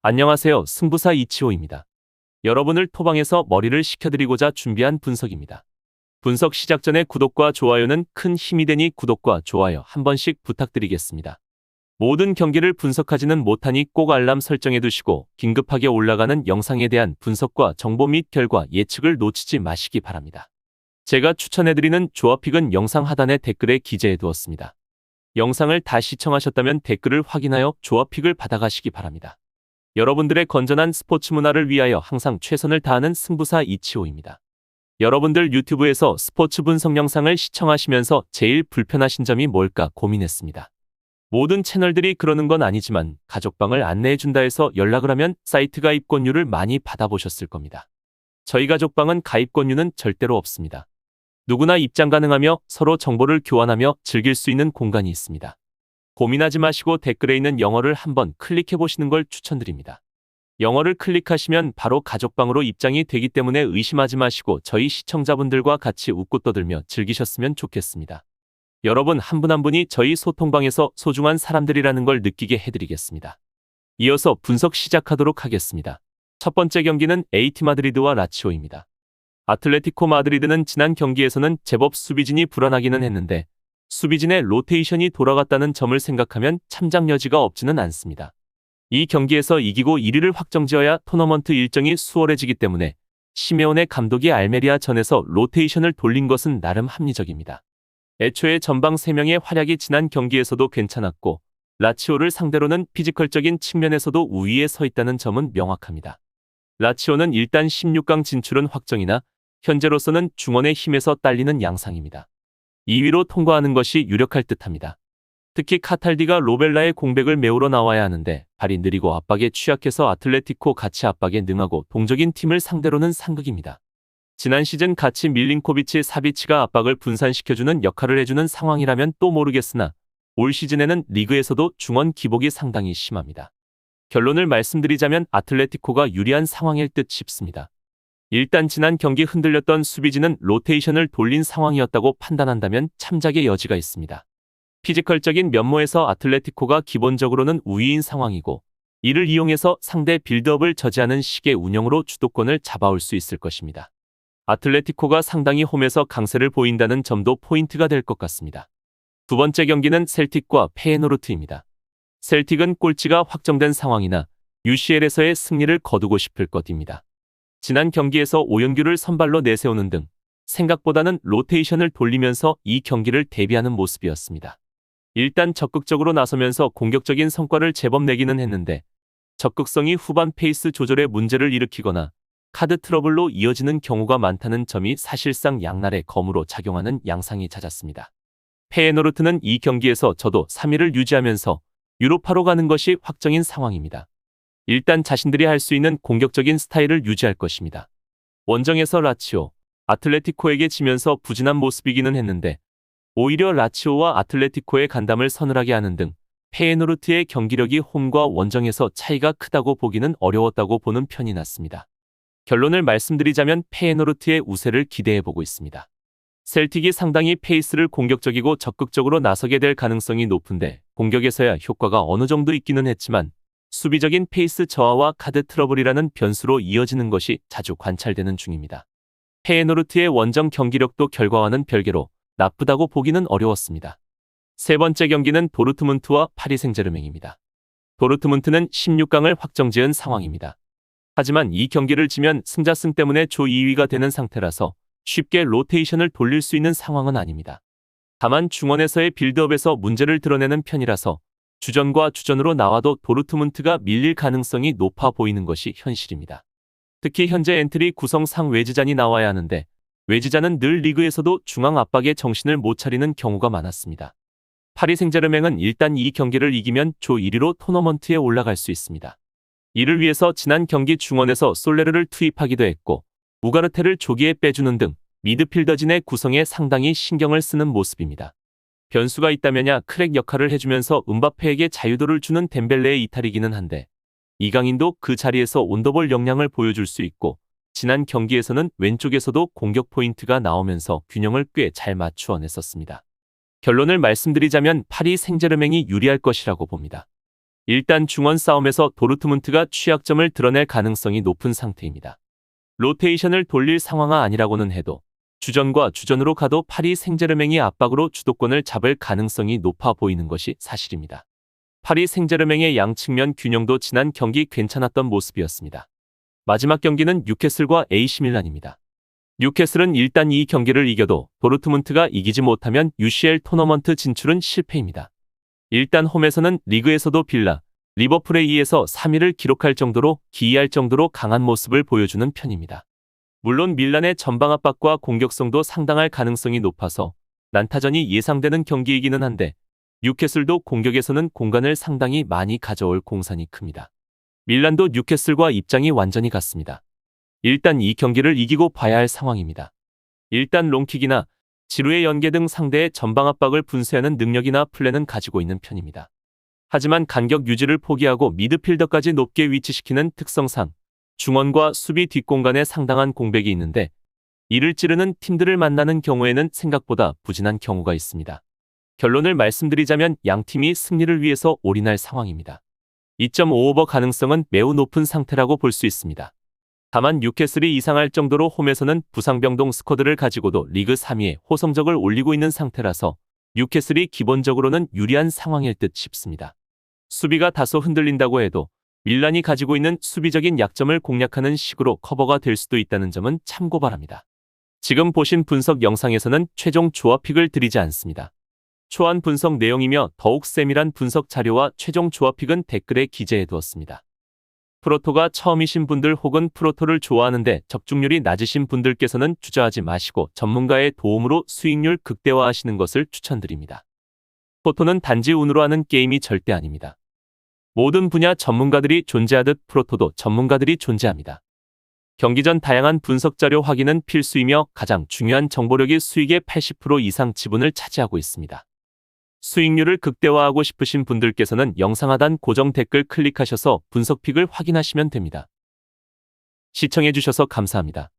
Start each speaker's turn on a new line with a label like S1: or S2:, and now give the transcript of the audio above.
S1: 안녕하세요. 승부사 이치호입니다. 여러분을 토방에서 머리를 식혀드리고자 준비한 분석입니다. 분석 시작 전에 구독과 좋아요는 큰 힘이 되니 구독과 좋아요 한 번씩 부탁드리겠습니다. 모든 경기를 분석하지는 못하니 꼭 알람 설정해 두시고 긴급하게 올라가는 영상에 대한 분석과 정보 및 결과 예측을 놓치지 마시기 바랍니다. 제가 추천해드리는 조합픽은 영상 하단에 댓글에 기재해 두었습니다. 영상을 다 시청하셨다면 댓글을 확인하여 조합픽을 받아가시기 바랍니다. 여러분들의 건전한 스포츠 문화를 위하여 항상 최선을 다하는 승부사 이치호입니다. 여러분들 유튜브에서 스포츠 분석 영상을 시청하시면서 제일 불편하신 점이 뭘까 고민했습니다. 모든 채널들이 그러는 건 아니지만 가족방을 안내해준다 해서 연락을 하면 사이트 가입권료를 많이 받아보셨을 겁니다. 저희 가족방은 가입권료는 절대로 없습니다. 누구나 입장 가능하며 서로 정보를 교환하며 즐길 수 있는 공간이 있습니다. 고민하지 마시고 댓글에 있는 영어를 한번 클릭해 보시는 걸 추천드립니다. 영어를 클릭하시면 바로 가족방으로 입장이 되기 때문에 의심하지 마시고 저희 시청자분들과 같이 웃고 떠들며 즐기셨으면 좋겠습니다. 여러분 한분한 분이 저희 소통방에서 소중한 사람들이라는 걸 느끼게 해드리겠습니다. 이어서 분석 시작하도록 하겠습니다. 첫 번째 경기는 에이티 마드리드와 라치오입니다. 아틀레티코 마드리드는 지난 경기에서는 제법 수비진이 불안하기는 했는데 수비진의 로테이션이 돌아갔다는 점을 생각하면 참작 여지가 없지는 않습니다. 이 경기에서 이기고 1위를 확정지어야 토너먼트 일정이 수월해지기 때문에 시메온의 감독이 알메리아 전에서 로테이션을 돌린 것은 나름 합리적입니다. 애초에 전방 3명의 활약이 지난 경기에서도 괜찮았고 라치오를 상대로는 피지컬적인 측면에서도 우위에 서 있다는 점은 명확합니다. 라치오는 일단 16강 진출은 확정이나 현재로서는 중원의 힘에서 딸리는 양상입니다. 2위로 통과하는 것이 유력할 듯합니다. 특히 카탈디가 로벨라의 공백을 메우러 나와야 하는데 발이 느리고 압박에 취약해서 아틀레티코 같이 압박에 능하고 동적인 팀을 상대로는 상극입니다. 지난 시즌 같이 밀린코비치 사비치가 압박을 분산시켜주는 역할을 해주는 상황이라면 또 모르겠으나 올 시즌에는 리그에서도 중원 기복이 상당히 심합니다. 결론을 말씀드리자면 아틀레티코가 유리한 상황일 듯 싶습니다. 일단 지난 경기 흔들렸던 수비진은 로테이션을 돌린 상황이었다고 판단한다면 참작의 여지가 있습니다. 피지컬적인 면모에서 아틀레티코가 기본적으로는 우위인 상황이고 이를 이용해서 상대 빌드업을 저지하는 식의 운영으로 주도권을 잡아올 수 있을 것입니다. 아틀레티코가 상당히 홈에서 강세를 보인다는 점도 포인트가 될 것 같습니다. 두 번째 경기는 셀틱과 페에노르트입니다. 셀틱은 꼴찌가 확정된 상황이나 UCL에서의 승리를 거두고 싶을 것입니다. 지난 경기에서 오영규를 선발로 내세우는 등 생각보다는 로테이션을 돌리면서 이 경기를 대비하는 모습이었습니다. 일단 적극적으로 나서면서 공격적인 성과를 제법 내기는 했는데 적극성이 후반 페이스 조절에 문제를 일으키거나 카드 트러블로 이어지는 경우가 많다는 점이 사실상 양날의 검으로 작용하는 양상이 잦았습니다. 페에노르트는 이 경기에서 저도 3위를 유지하면서 유로파로 가는 것이 확정인 상황입니다. 일단 자신들이 할 수 있는 공격적인 스타일을 유지할 것입니다. 원정에서 라치오, 아틀레티코에게 지면서 부진한 모습이기는 했는데 오히려 라치오와 아틀레티코의 간담을 서늘하게 하는 등 페에노르트의 경기력이 홈과 원정에서 차이가 크다고 보기는 어려웠다고 보는 편이 낫습니다. 결론을 말씀드리자면 페에노르트의 우세를 기대해보고 있습니다. 셀틱이 상당히 페이스를 공격적이고 적극적으로 나서게 될 가능성이 높은데 공격에서야 효과가 어느 정도 있기는 했지만 수비적인 페이스 저하와 카드 트러블이라는 변수로 이어지는 것이 자주 관찰되는 중입니다. 페에노르트의 원정 경기력도 결과와는 별개로 나쁘다고 보기는 어려웠습니다. 세 번째 경기는 도르트문트와 파리 생제르맹입니다. 도르트문트는 16강을 확정지은 상황입니다. 하지만 이 경기를 지면 승자승 때문에 조 2위가 되는 상태라서 쉽게 로테이션을 돌릴 수 있는 상황은 아닙니다. 다만 중원에서의 빌드업에서 문제를 드러내는 편이라서 주전과 주전으로 나와도 도르트문트가 밀릴 가능성이 높아 보이는 것이 현실입니다. 특히 현재 엔트리 구성상 외지잔이 나와야 하는데 외지잔은 늘 리그에서도 중앙 압박에 정신을 못 차리는 경우가 많았습니다. 파리 생제르맹은 일단 이 경기를 이기면 조 1위로 토너먼트에 올라갈 수 있습니다. 이를 위해서 지난 경기 중원에서 솔레르를 투입하기도 했고 우가르테를 조기에 빼주는 등 미드필더진의 구성에 상당히 신경을 쓰는 모습입니다. 변수가 있다면야 크랙 역할을 해주면서 은바페에게 자유도를 주는 덴벨레의 이탈이기는 한데 이강인도 그 자리에서 온더볼 역량을 보여줄 수 있고 지난 경기에서는 왼쪽에서도 공격 포인트가 나오면서 균형을 꽤 잘 맞추어냈었습니다. 결론을 말씀드리자면 파리 생제르맹이 유리할 것이라고 봅니다. 일단 중원 싸움에서 도르트문트가 취약점을 드러낼 가능성이 높은 상태입니다. 로테이션을 돌릴 상황은 아니라고는 해도 주전과 주전으로 가도 파리 생제르맹이 압박으로 주도권을 잡을 가능성이 높아 보이는 것이 사실입니다. 파리 생제르맹의 양측면 균형도 지난 경기 괜찮았던 모습이었습니다. 마지막 경기는 뉴캐슬과 AC 밀란입니다. 뉴캐슬은 일단 이 경기를 이겨도 도르트문트가 이기지 못하면 UCL 토너먼트 진출은 실패입니다. 일단 홈에서는 리그에서도 빌라, 리버풀에 의해서 3위를 기록할 정도로 기이할 정도로 강한 모습을 보여주는 편입니다. 물론 밀란의 전방 압박과 공격성도 상당할 가능성이 높아서 난타전이 예상되는 경기이기는 한데 뉴캐슬도 공격에서는 공간을 상당히 많이 가져올 공산이 큽니다. 밀란도 뉴캐슬과 입장이 완전히 같습니다. 일단 이 경기를 이기고 봐야 할 상황입니다. 일단 롱킥이나 지루의 연계 등 상대의 전방 압박을 분쇄하는 능력이나 플랜은 가지고 있는 편입니다. 하지만 간격 유지를 포기하고 미드필더까지 높게 위치시키는 특성상 중원과 수비 뒷공간에 상당한 공백이 있는데 이를 찌르는 팀들을 만나는 경우에는 생각보다 부진한 경우가 있습니다. 결론을 말씀드리자면 양 팀이 승리를 위해서 올인할 상황입니다. 2.5오버 가능성은 매우 높은 상태라고 볼 수 있습니다. 다만 뉴캐슬이 이상할 정도로 홈에서는 부상병동 스쿼드를 가지고도 리그 3위에 호성적을 올리고 있는 상태라서 뉴캐슬이 기본적으로는 유리한 상황일 듯 싶습니다. 수비가 다소 흔들린다고 해도 밀란이 가지고 있는 수비적인 약점을 공략하는 식으로 커버가 될 수도 있다는 점은 참고 바랍니다. 지금 보신 분석 영상에서는 최종 조합픽을 드리지 않습니다. 초안 분석 내용이며 더욱 세밀한 분석 자료와 최종 조합픽은 댓글에 기재해 두었습니다. 프로토가 처음이신 분들 혹은 프로토를 좋아하는데 적중률이 낮으신 분들께서는 주저하지 마시고 전문가의 도움으로 수익률 극대화하시는 것을 추천드립니다. 프로토는 단지 운으로 하는 게임이 절대 아닙니다. 모든 분야 전문가들이 존재하듯 프로토도 전문가들이 존재합니다. 경기 전 다양한 분석 자료 확인은 필수이며 가장 중요한 정보력이 수익의 80% 이상 지분을 차지하고 있습니다. 수익률을 극대화하고 싶으신 분들께서는 영상 하단 고정 댓글 클릭하셔서 분석픽을 확인하시면 됩니다. 시청해주셔서 감사합니다.